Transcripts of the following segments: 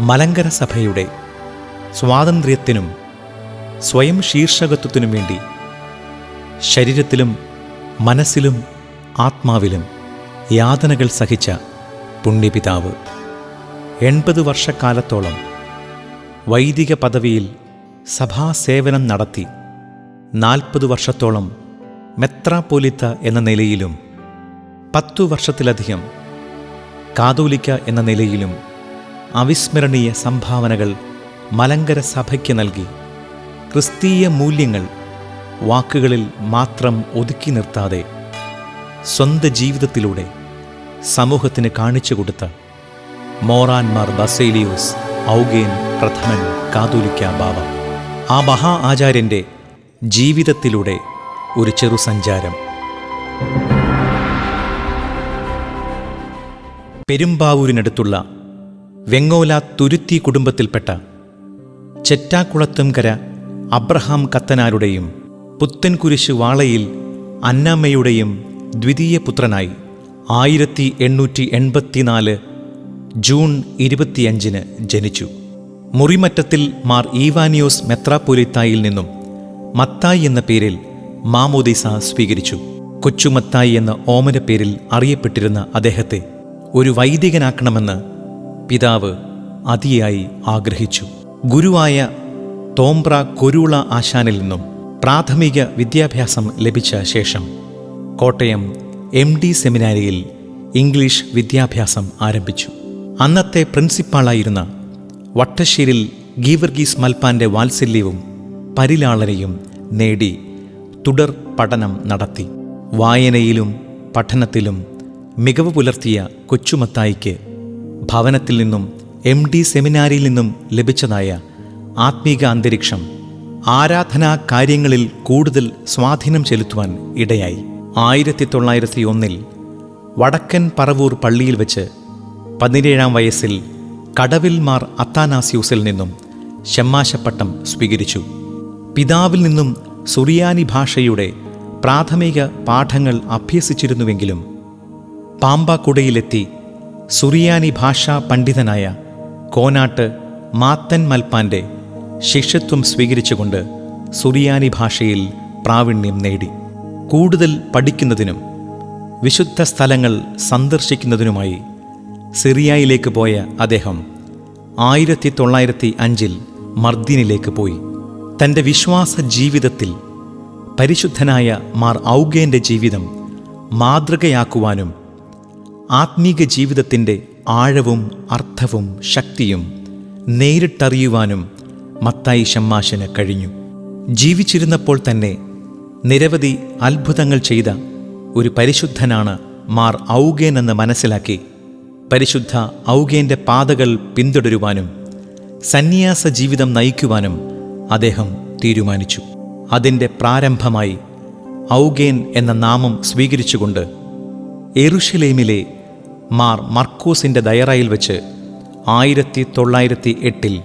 മലങ്കര സഭയുടെ സ്വാതന്ത്ര്യത്തിനും സ്വയം ശീർഷകത്വത്തിനും വേണ്ടി ശരീരത്തിലും മനസ്സിലും ആത്മാവിലും യാതനകൾ സഹിച്ച പുണ്യപിതാവ്. എൺപത് വർഷക്കാലത്തോളം വൈദിക പദവിയിൽ സഭാസേവനം നടത്തി നാൽപ്പത് വർഷത്തോളം മെത്രാപ്പോലിത്ത എന്ന നിലയിലും പത്തു വർഷത്തിലധികം കാതോലിക്ക എന്ന നിലയിലും അവിസ്മരണീയ സംഭാവനകൾ മലങ്കര സഭയ്ക്ക് നൽകി. ക്രിസ്തീയ മൂല്യങ്ങൾ വാക്കുകളിൽ മാത്രം ഒതുക്കി നിർത്താതെ സ്വന്തം ജീവിതത്തിലൂടെ സമൂഹത്തിന് കാണിച്ചു കൊടുത്ത മോറാൻമാർ ബസേലിയോസ് ഔഗേൻ പ്രഥമൻ കാതോലിക്ക ബാവ. ആ മഹാ ആചാര്യന്റെ ജീവിതത്തിലൂടെ ഒരു ചെറു സഞ്ചാരം. പെരുമ്പാവൂരിനടുത്തുള്ള വെങ്ങോല തുരുത്തി കുടുംബത്തിൽപ്പെട്ട ചെറ്റാക്കുളത്തുംകര അബ്രഹാം കത്തനാരുടെയും പുത്തൻകുരിശ് വാളയിൽ അന്നാമ്മയുടെയും ദ്വിതീയ പുത്രനായി ആയിരത്തി എണ്ണൂറ്റി എൺപത്തിനാല് ജൂൺ ഇരുപത്തിയഞ്ചിന് ജനിച്ചു. മുറിമറ്റത്തിൽ മാർ ഈവാനിയോസ് മെത്രാപ്പൊലിത്തായിൽ നിന്നും മത്തായി എന്ന പേരിൽ മാമോദിസ സ്വീകരിച്ചു. കൊച്ചുമത്തായി എന്ന ഓമന പേരിൽ അറിയപ്പെട്ടിരുന്ന അദ്ദേഹത്തെ ഒരു വൈദികനാക്കണമെന്ന് പിതാവ് അതിയായി ആഗ്രഹിച്ചു. ഗുരുവായ തോംബ്ര കൊരുള ആശാനിൽ നിന്നും പ്രാഥമിക വിദ്യാഭ്യാസം ലഭിച്ച ശേഷം കോട്ടയം എം ഡി സെമിനാരിയിൽ ഇംഗ്ലീഷ് വിദ്യാഭ്യാസം ആരംഭിച്ചു. അന്നത്തെ പ്രിൻസിപ്പാളായിരുന്ന വട്ടശ്ശേരിൽ ഗീവർഗീസ് മൽപ്പാന്റെ വാത്സല്യവും പരിലാളനയും നേടി തുടർ പഠനം നടത്തി. വായനയിലും പഠനത്തിലും മികവ് പുലർത്തിയ കൊച്ചുമത്തായിക്ക് ഭവനത്തിൽ നിന്നും എം ഡി സെമിനാരിയിൽ നിന്നും ലഭിച്ചതായ ആത്മീക അന്തരീക്ഷം ആരാധനാ കാര്യങ്ങളിൽ കൂടുതൽ സ്വാധീനം ചെലുത്തുവാൻ ഇടയായി. ആയിരത്തി തൊള്ളായിരത്തി ഒന്നിൽ വടക്കൻ പറവൂർ പള്ളിയിൽ വെച്ച് പതിനേഴാം വയസ്സിൽ കടവിൽ മാർ അത്താനാസ്യൂസിൽ നിന്നും ഷമ്മാശപ്പട്ടം സ്വീകരിച്ചു. പിതാവിൽ നിന്നും സുറിയാനി ഭാഷയുടെ പ്രാഥമിക പാഠങ്ങൾ അഭ്യസിച്ചിരുന്നുവെങ്കിലും പാമ്പാക്കുടയിലെത്തി സുറിയാനി ഭാഷാ പണ്ഡിതനായ കോനാട്ട് മാത്തൻ മൽപ്പാന്റെ ശിഷ്യത്വം സ്വീകരിച്ചുകൊണ്ട് സുറിയാനി ഭാഷയിൽ പ്രാവീണ്യം നേടി. കൂടുതൽ പഠിക്കുന്നതിനും വിശുദ്ധ സ്ഥലങ്ങൾ സന്ദർശിക്കുന്നതിനുമായി സിറിയയിലേക്ക് പോയ അദ്ദേഹം ആയിരത്തി തൊള്ളായിരത്തി അഞ്ചിൽ മർദ്ദിനിലേക്ക് പോയി. തന്റെ വിശ്വാസ ജീവിതത്തിൽ പരിശുദ്ധനായ മാർ ഔഗേന്റെ ജീവിതം മാതൃകയാക്കുവാനും ആത്മീക ജീവിതത്തിന്റെ ആഴവും അർത്ഥവും ശക്തിയും നേരിട്ടറിയുവാനും മത്തായി ഷമ്മാശന് കഴിഞ്ഞു. ജീവിച്ചിരുന്നപ്പോൾ തന്നെ നിരവധി അത്ഭുതങ്ങൾ ചെയ്ത ഒരു പരിശുദ്ധനാണ് മാർ ഔഗേൻ എന്ന് മനസ്സിലാക്കി പരിശുദ്ധ ഔഗേന്റെ പാതകൾ പിന്തുടരുവാനും സന്യാസ ജീവിതം നയിക്കുവാനും അദ്ദേഹം തീരുമാനിച്ചു. അതിന്റെ പ്രാരംഭമായി ഔഗേൻ എന്ന നാമം സ്വീകരിച്ചുകൊണ്ട് എറുഷലേമിലെ മാർ മർക്കൂസിന്റെ ദയറയിൽ വെച്ച് ആയിരത്തി തൊള്ളായിരത്തി എട്ടിൽ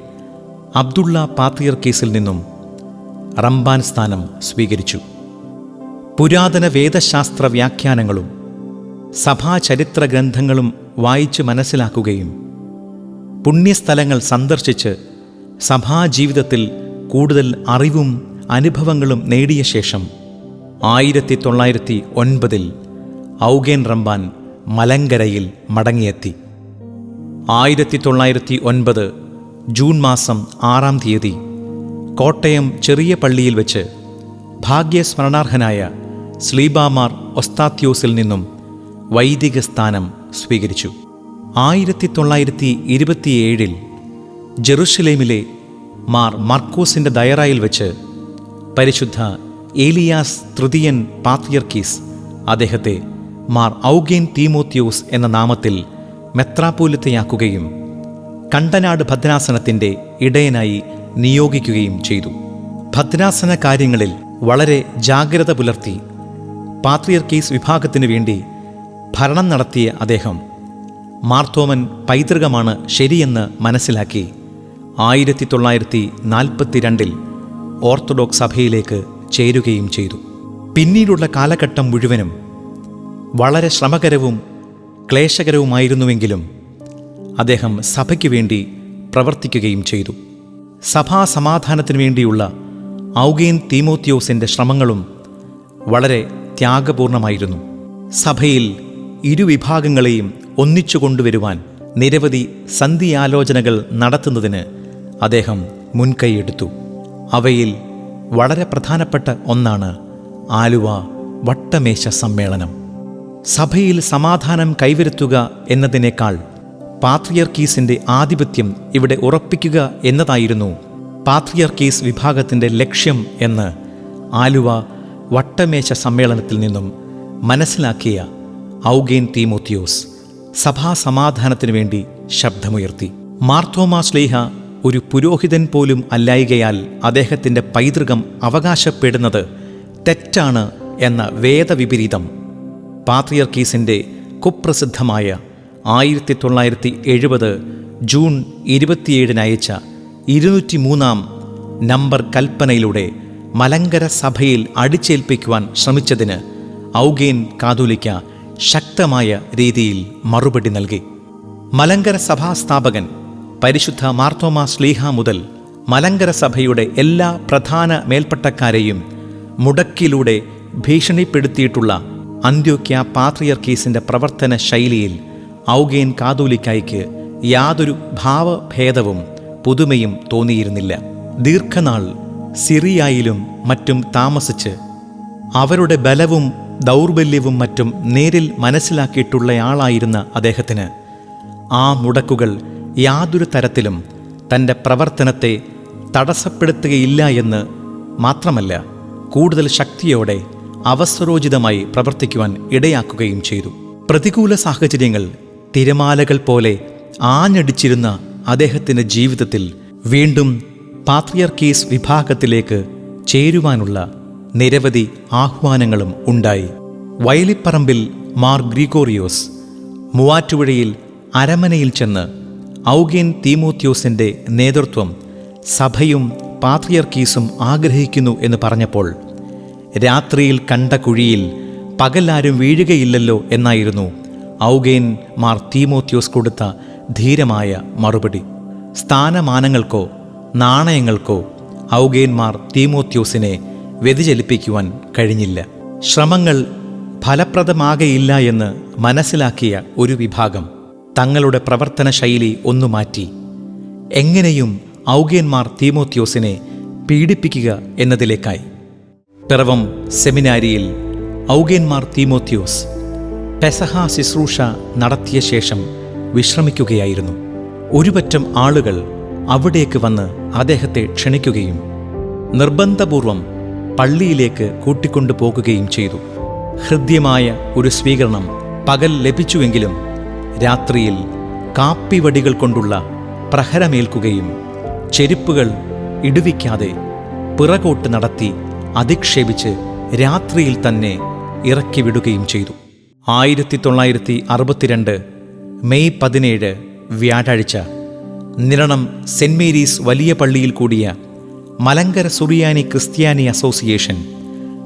അബ്ദുള്ള പാത്തിയർ കേസിൽ നിന്നും റംബാൻ സ്ഥാനം സ്വീകരിച്ചു. പുരാതന വേദശാസ്ത്ര വ്യാഖ്യാനങ്ങളും സഭാചരിത്ര ഗ്രന്ഥങ്ങളും വായിച്ച് മനസ്സിലാക്കുകയും പുണ്യസ്ഥലങ്ങൾ സന്ദർശിച്ച് സഭാജീവിതത്തിൽ കൂടുതൽ അറിവും അനുഭവങ്ങളും നേടിയ ശേഷം ആയിരത്തി തൊള്ളായിരത്തി ഒൻപതിൽ ഔഗേൻ റംബാൻ മലങ്കരയിൽ മടങ്ങിയെത്തി. ആയിരത്തി തൊള്ളായിരത്തി ഒൻപത് ജൂൺ മാസം ആറാം തീയതി കോട്ടയം ചെറിയ പള്ളിയിൽ വെച്ച് ഭാഗ്യസ്മരണാർഹനായ സ്ലീബാമാർ ഒസ്താത്യോസിൽ നിന്നും വൈദിക സ്ഥാനം സ്വീകരിച്ചു. ആയിരത്തി തൊള്ളായിരത്തി ഇരുപത്തിയേഴിൽ ജെറുഷലേമിലെ മാർ മർക്കോസിന്റെ ദയറായിൽ വെച്ച് പരിശുദ്ധ ഏലിയാസ് തൃതീയൻ പാത്രിയർക്കീസ് അദ്ദേഹത്തെ മാർ ഔഗേൻ തീമോത്യോസ് എന്ന നാമത്തിൽ മെത്രാപോലിത്തയാക്കുകയും കണ്ടനാട് ഭദ്രാസനത്തിന്റെ ഇടയനായി നിയോഗിക്കുകയും ചെയ്തു. ഭദ്രാസന കാര്യങ്ങളിൽ വളരെ ജാഗ്രത പുലർത്തി പാത്രിയർക്കീസ് വിഭാഗത്തിനു വേണ്ടി ഭരണം നടത്തിയ അദ്ദേഹം മാർത്തോമൻ പൈതൃകമാണ് ശരിയെന്ന് മനസ്സിലാക്കി ആയിരത്തി തൊള്ളായിരത്തി നാൽപ്പത്തിരണ്ടിൽ ഓർത്തഡോക്സ് സഭയിലേക്ക് ചേരുകയും ചെയ്തു. പിന്നീടുള്ള കാലഘട്ടം മുഴുവനും വളരെ ശ്രമകരവും ക്ലേശകരവുമായിരുന്നുവെങ്കിലും അദ്ദേഹം സഭയ്ക്ക് വേണ്ടി പ്രവർത്തിക്കുകയും ചെയ്തു. സഭാ സമാധാനത്തിനു വേണ്ടിയുള്ള ഔഗേൻ തീമോത്യോസിന്റെ ശ്രമങ്ങളും വളരെ ത്യാഗപൂർണമായിരുന്നു. സഭയിൽ ഇരുവിഭാഗങ്ങളെയും ഒന്നിച്ചു കൊണ്ടുവരുവാൻ നിരവധി സന്ധിയാലോചനകൾ നടത്തുന്നതിന് അദ്ദേഹം മുൻകൈയെടുത്തു. അവയിൽ വളരെ പ്രധാനപ്പെട്ട ഒന്നാണ് ആലുവ വട്ടമേശ സമ്മേളനം. സഭയിൽ സമാധാനം കൈവരുത്തുക എന്നതിനേക്കാൾ പാത്രിയർക്കീസിന്റെ ആധിപത്യം ഇവിടെ ഉറപ്പിക്കുക എന്നതായിരുന്നു പാത്രിയർക്കീസ് വിഭാഗത്തിന്റെ ലക്ഷ്യം എന്ന് ആലുവ വട്ടമേശ സമ്മേളനത്തിൽ നിന്നും മനസ്സിലാക്കിയ ഔഗേൻ തീമോത്തിയോസ് സഭാ സമാധാനത്തിനു വേണ്ടി ശബ്ദമുയർത്തി. മാർത്തോമാ സ്ലേഹ ഒരു പുരോഹിതൻ പോലും അല്ലായികയാൽ അദ്ദേഹത്തിന്റെ പൈതൃകം അവകാശപ്പെടുന്നത് തെറ്റാണ് എന്ന വേദവിപരീതം പാത്രിയർക്കീസിന്റെ കുപ്രസിദ്ധമായ ആയിരത്തി തൊള്ളായിരത്തി എഴുപത് ജൂൺ ഇരുപത്തിയേഴിന് അയച്ച ഇരുന്നൂറ്റി മൂന്നാം നമ്പർ കൽപ്പനയിലൂടെ മലങ്കര സഭയിൽ അടിച്ചേൽപ്പിക്കുവാൻ ശ്രമിച്ചതിന് ഔഗേൻ കാതോലിക്ക ശക്തമായ രീതിയിൽ മറുപടി നൽകി. മലങ്കര സഭാസ്ഥാപകൻ പരിശുദ്ധ മാർത്തോമ സ്ലീഹ മുതൽ മലങ്കര സഭയുടെ എല്ലാ പ്രധാന മേൽപ്പട്ടക്കാരെയും മുടക്കിലൂടെ ഭീഷണിപ്പെടുത്തിയിട്ടുള്ള അന്ത്യോക്യ പാത്രിയർക്കീസിന്റെ പ്രവർത്തന ശൈലിയിൽ ഔഗേൻ കാതോലിക്കായ്ക്ക് യാതൊരു ഭാവഭേദവും പുതുമയും തോന്നിയിരുന്നില്ല. ദീർഘനാൾ സിറിയായിലും മറ്റും താമസിച്ച് അവരുടെ ബലവും ദൗർബല്യവും മറ്റും നേരിൽ മനസ്സിലാക്കിയിട്ടുള്ളയാളായിരുന്ന അദ്ദേഹത്തിന് ആ മുടക്കുകൾ യാതൊരു തരത്തിലും തന്റെ പ്രവർത്തനത്തെ തടസ്സപ്പെടുത്തുകയില്ല എന്ന് മാത്രമല്ല കൂടുതൽ ശക്തിയോടെ അവസരോചിതമായി പ്രവർത്തിക്കുവാൻ ഇടയാക്കുകയും ചെയ്തു. പ്രതികൂല സാഹചര്യങ്ങൾ തിരമാലകൾ പോലെ ആഞ്ഞടിച്ചിരുന്ന അദ്ദേഹത്തിന്റെ ജീവിതത്തിൽ വീണ്ടും പാത്രിയർക്കീസ് വിഭാഗത്തിലേക്ക് ചേരുവാനുള്ള നിരവധി ആഹ്വാനങ്ങളും ഉണ്ടായി. വയലിപ്പറമ്പിൽ മാർ ഗ്രിഗോറിയോസ് മൂവാറ്റുപുഴയിൽ അരമനയിൽ ചെന്ന് ഔഗേൻ തീമോത്യോസിന്റെ നേതൃത്വം സഭയും പാത്രിയർക്കീസും ആഗ്രഹിക്കുന്നു എന്ന് പറഞ്ഞപ്പോൾ രാത്രിയിൽ കണ്ട കുഴിയിൽ പകലാരും വീഴുകയില്ലല്ലോ എന്നായിരുന്നു ഔഗേൻ മാർ തീമോത്യോസ് കൊടുത്ത ധീരമായ മറുപടി. സ്ഥാനമാനങ്ങൾക്കോ നാണയങ്ങൾക്കോ ഔഗെയിൻ മാർ തീമോത്യോസിനെ വ്യതിചലിപ്പിക്കുവാൻ കഴിഞ്ഞില്ല. ശ്രമങ്ങൾ ഫലപ്രദമാകയില്ല എന്ന് മനസ്സിലാക്കിയ ഒരു വിഭാഗം തങ്ങളുടെ പ്രവർത്തന ശൈലി ഒന്നു മാറ്റി. എങ്ങനെയും ഔഗേന്മാർ തീമോത്യോസിനെ പീഡിപ്പിക്കുക എന്നതിലേക്കായി. പിറവം സെമിനാരിയിൽ ഔഗേന്മാർ തീമോത്യോസ് പെസഹ ശുശ്രൂഷ നടത്തിയ ശേഷം വിശ്രമിക്കുകയായിരുന്നു. ഒരുപറ്റം ആളുകൾ അവിടേക്ക് വന്ന് അദ്ദേഹത്തെ ക്ഷണിക്കുകയും നിർബന്ധപൂർവം പള്ളിയിലേക്ക് കൂട്ടിക്കൊണ്ടു പോകുകയും ചെയ്തു. ഹൃദ്യമായ ഒരു സ്വീകരണം പകൽ ലഭിച്ചുവെങ്കിലും രാത്രിയിൽ കാപ്പിവടികൾ കൊണ്ടുള്ള പ്രഹരമേൽക്കുകയും ചെരുപ്പുകൾ ഇടുവിക്കാതെ പിറകോട്ട് നടത്തി അധിക്ഷേപിച്ച് രാത്രിയിൽ തന്നെ ഇറക്കിവിടുകയും ചെയ്തു. ആയിരത്തി തൊള്ളായിരത്തി അറുപത്തിരണ്ട് മെയ് പതിനേഴ് വ്യാഴാഴ്ച നിരണം സെന്റ് മേരീസ് വലിയ പള്ളിയിൽ കൂടിയ മലങ്കര സുറിയാനി ക്രിസ്ത്യാനി അസോസിയേഷൻ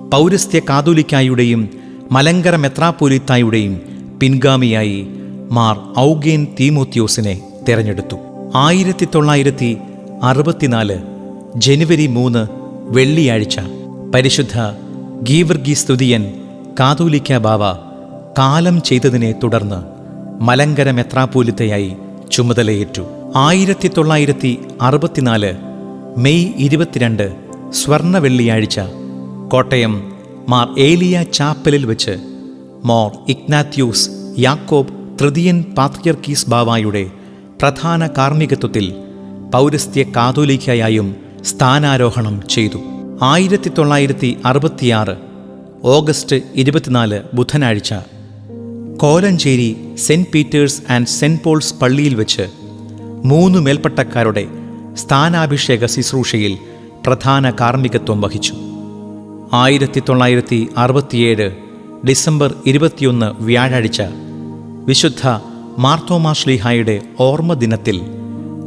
പൗരസ്ത്യ കാതോലിക്കായുടെയും മലങ്കര മെത്രാപ്പോലിത്തായുടെയും പിൻഗാമിയായി മാർ ഔഗേൻ തീമോത്യോസിനെ തെരഞ്ഞെടുത്തു. ആയിരത്തി തൊള്ളായിരത്തി അറുപത്തിനാല് ജനുവരി മൂന്ന് വെള്ളിയാഴ്ച പരിശുദ്ധ ഗീവർഗി സ്തുതിയൻ കാതോലിക്ക ബാവ കാലം ചെയ്തതിനെ തുടർന്ന് മലങ്കര മെത്രാപൂലിത്തയായി ചുമതലയേറ്റു. ആയിരത്തി തൊള്ളായിരത്തി അറുപത്തിനാല് മെയ് ഇരുപത്തിരണ്ട് സ്വർണ വെള്ളിയാഴ്ച കോട്ടയം മാർ ഏലിയ ചാപ്പലിൽ വെച്ച് മോർ ഇഗ്നാത്യൂസ് യാക്കോബ് തൃതീയൻ പാത്രിയർക്കീസ് ബാവായുടെ പ്രധാന കാർമ്മികത്വത്തിൽ പൗരസ്ത്യ കാതോലിക്കയായും സ്ഥാനാരോഹണം ചെയ്തു. ആയിരത്തി തൊള്ളായിരത്തി അറുപത്തിയാറ് ഓഗസ്റ്റ് ഇരുപത്തിനാല് ബുധനാഴ്ച Kolenchery saint Peter's and saint Paul's പള്ളിയിൽ വെച്ച് മൂന്ന് മേൽപ്പട്ടക്കാരുടെ സ്ഥാനാഭിഷേക ശുശ്രൂഷയിൽ പ്രധാന കാർമ്മികത്വം വഹിച്ചു. ആയിരത്തി തൊള്ളായിരത്തി അറുപത്തിയേഴ് ഡിസംബർ ഇരുപത്തിയൊന്ന് വ്യാഴാഴ്ച വിശുദ്ധ മാർത്തോമാ ശ്ലീഹായുടെ ഓർമ്മ ദിനത്തിൽ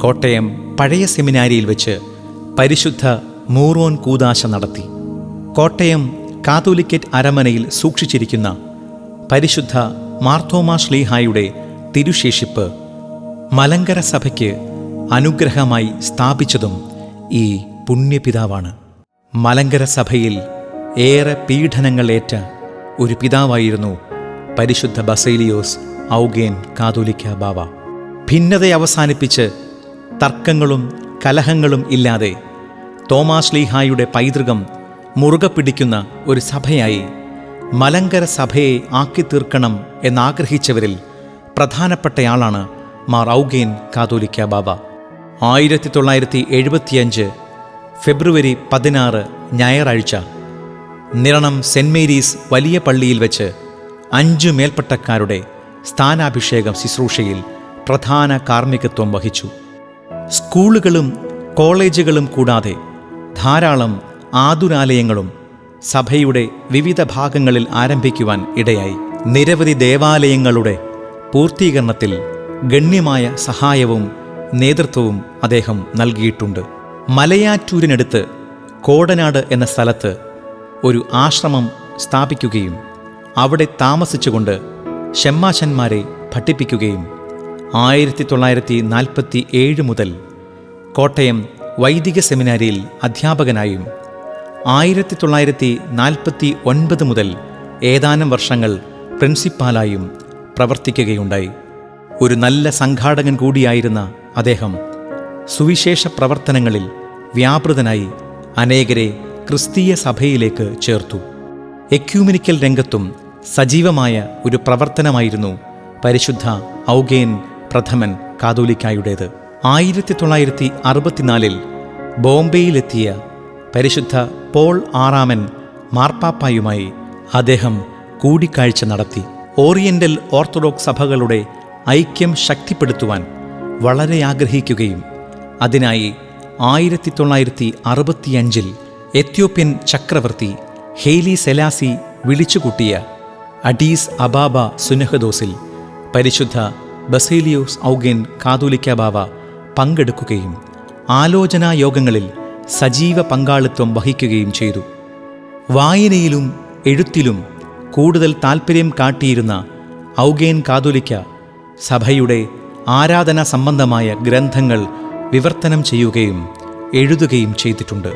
കോട്ടയം പഴയ സെമിനാരിയിൽ വെച്ച് പരിശുദ്ധ മൂറോൻ കൂതാശ നടത്തി. കോട്ടയം കാതോലിക്കറ്റ് അരമനയിൽ സൂക്ഷിച്ചിരിക്കുന്ന പരിശുദ്ധ മാർത്തോമാ ശ്ലീഹായുടെ തിരുശേഷിപ്പ് മലങ്കര സഭയ്ക്ക് അനുഗ്രഹമായി സ്ഥാപിച്ചതും ഈ പുണ്യപിതാവാണ്. മലങ്കര സഭയിൽ ഏറെ പീഡനങ്ങൾ ഏറ്റ ഒരു പിതാവായിരുന്നു പരിശുദ്ധ ബസേലിയോസ് ഔഗേൻ കാതോലിക്ക ബാവ. ഭിന്നത അവസാനിപ്പിച്ച് തർക്കങ്ങളും കലഹങ്ങളും ഇല്ലാതെ തോമാശ്ലീഹായുടെ പൈതൃകം മുറുകെ പിടിക്കുന്ന ഒരു സഭയായി മലങ്കര സഭയെ ആക്കി തീർക്കണം എന്നാഗ്രഹിച്ചവരിൽ പ്രധാനപ്പെട്ടയാളാണ് മാർ ഔഗേൻ കാതോലിക്ക ബാബ. ആയിരത്തി തൊള്ളായിരത്തി എഴുപത്തിയഞ്ച് ഫെബ്രുവരി പതിനാറ് ഞായറാഴ്ച നിരണം സെന്റ് മേരീസ് വലിയ പള്ളിയിൽ വെച്ച് അഞ്ചു മേൽപ്പട്ടക്കാരുടെ സ്ഥാനാഭിഷേകം ശുശ്രൂഷയിൽ പ്രധാന കാർമ്മികത്വം വഹിച്ചു. സ്കൂളുകളും കോളേജുകളും കൂടാതെ ധാരാളം ആതുരാലയങ്ങളും സഭയുടെ വിവിധ ഭാഗങ്ങളിൽ ആരംഭിക്കുവാൻ ഇടയായി. നിരവധി ദേവാലയങ്ങളുടെ പൂർത്തീകരണത്തിൽ ഗണ്യമായ സഹായവും നേതൃത്വവും അദ്ദേഹം നൽകിയിട്ടുണ്ട്. മലയാറ്റൂരിനടുത്ത് കോടനാട് എന്ന സ്ഥലത്ത് ഒരു ആശ്രമം സ്ഥാപിക്കുകയും അവിടെ താമസിച്ചുകൊണ്ട് ഷെമ്മാശന്മാരെ പഠിപ്പിക്കുകയും ആയിരത്തി തൊള്ളായിരത്തി നാൽപ്പത്തി ഏഴ് മുതൽ കോട്ടയം വൈദിക സെമിനാരിയിൽ അധ്യാപകനായും ആയിരത്തി തൊള്ളായിരത്തി നാൽപ്പത്തി ഒൻപത് മുതൽ ഏതാനും വർഷങ്ങൾ പ്രിൻസിപ്പാലായും പ്രവർത്തിക്കുകയുണ്ടായി. ഒരു നല്ല സംഘാടകൻ കൂടിയായിരുന്ന അദ്ദേഹം സുവിശേഷ പ്രവർത്തനങ്ങളിൽ വ്യാപൃതനായി അനേകരെ ക്രിസ്തീയ സഭയിലേക്ക് ചേർത്തു. എക്യൂമിനിക്കൽ രംഗത്തും സജീവമായ ഒരു പ്രവർത്തനമായിരുന്നു പരിശുദ്ധ ഔഗേൻ പ്രഥമൻ കാതോലിക്കായുടേത്. ആയിരത്തി തൊള്ളായിരത്തി അറുപത്തിനാലിൽ ബോംബെയിലെത്തിയ പരിശുദ്ധ പോൾ ആറാമൻ മാർപ്പാപ്പായുമായി അദ്ദേഹം കൂടിക്കാഴ്ച നടത്തി. ഓറിയന്റൽ ഓർത്തഡോക്സ് സഭകളുടെ ഐക്യം ശക്തിപ്പെടുത്തുവാൻ വളരെ ആഗ്രഹിക്കുകയും അതിനായി ആയിരത്തി തൊള്ളായിരത്തി അറുപത്തിയഞ്ചിൽ എത്യോപ്യൻ ചക്രവർത്തി ഹെയ്ലി സെലാസി വിളിച്ചുകൂട്ടിയ അഡീസ് അബാബ സുനഹദോസിൽ പരിശുദ്ധ ബസേലിയോസ് ഔഗേൻ കാതോലിക്ക ബാവ പങ്കെടുക്കുകയും ആലോചനാ യോഗങ്ങളിൽ സജീവ പങ്കാളിത്വം വഹിക്കുകയും ചെയ്തു. വായനയിലും എഴുത്തിലും കൂടുതൽ താൽപ്പര്യം കാട്ടിയിരുന്ന ഔഗേൻ കാതോലിക്ക സഭയുടെ ആരാധന സംബന്ധമായ ഗ്രന്ഥങ്ങൾ വിവർത്തനം ചെയ്യുകയും എഴുതുകയും ചെയ്തിട്ടുണ്ട്.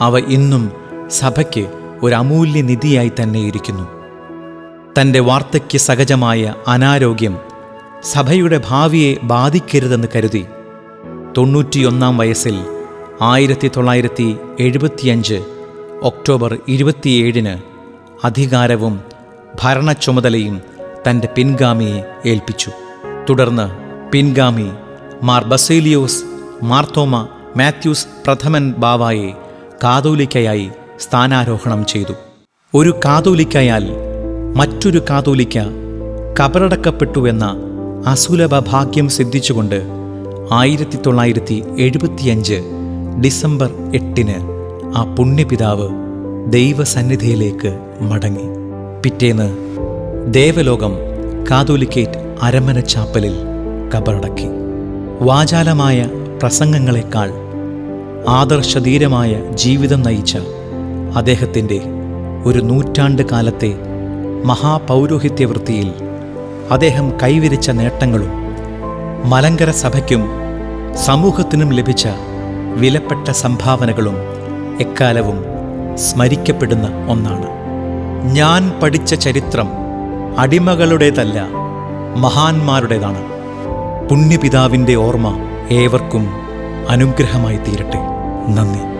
അവ ഇന്നും സഭയ്ക്ക് ഒരു അമൂല്യ നിധിയായി തന്നെ ഇരിക്കുന്നു. തന്റെ വാർദ്ധക്യ സഹജമായ അനാരോഗ്യം സഭയുടെ ഭാവിയെ ബാധിക്കരുതെന്ന് കരുതി തൊണ്ണൂറ്റിയൊന്നാം വയസ്സിൽ ആയിരത്തി തൊള്ളായിരത്തി എഴുപത്തിയഞ്ച് ഒക്ടോബർ ഇരുപത്തിയേഴിന് അധികാരവും ഭരണച്ചുമതലയും തന്റെ പിൻഗാമിയെ ഏൽപ്പിച്ചു. തുടർന്ന് പിൻഗാമി മാർ ബസേലിയോസ് മാർത്തോമ മാത്യൂസ് പ്രഥമൻ ബാവായെ കാതോലിക്കയായി സ്ഥാനാരോഹണം ചെയ്തു. ഒരു കാതോലിക്കയാൽ മറ്റൊരു കാതോലിക്ക കബറടക്കപ്പെട്ടുവെന്ന അസുലഭ ഭാഗ്യം സിദ്ധിച്ചുകൊണ്ട് ആയിരത്തി തൊള്ളായിരത്തി എഴുപത്തിയഞ്ച് ഡിസംബർ എട്ടിന് ആ പുണ്യപിതാവ് ദൈവസന്നിധിയിലേക്ക് മടങ്ങി. പിറ്റേന്ന് ദേവലോകം കാതോലിക്കേറ്റ് അരമന ചാപ്പലിൽ കബറടക്കി. വാചാലമായ പ്രസംഗങ്ങളെക്കാൾ ആദർശധീരമായ ജീവിതം നയിച്ച അദ്ദേഹത്തിന്റെ ഒരു നൂറ്റാണ്ട് കാലത്തെ മഹാപൗരോഹിത്യവൃത്തിയിൽ അദ്ദേഹം കൈവരിച്ച നേട്ടങ്ങളും മലങ്കര സഭയ്ക്കും സമൂഹത്തിനും ലഭിച്ച വിലപ്പെട്ട സംഭാവനകളും എക്കാലവും സ്മരിക്കപ്പെടുന്ന ഒന്നാണ്. ഞാൻ പഠിച്ച ചരിത്രം അടിമകളുടേതല്ല മഹാന്മാരുടേതാണ്. പുണ്യപിതാവിന്റെ ഓർമ്മ ഏവർക്കും അനുഗ്രഹമായി തീരട്ടെ. നന്ദി.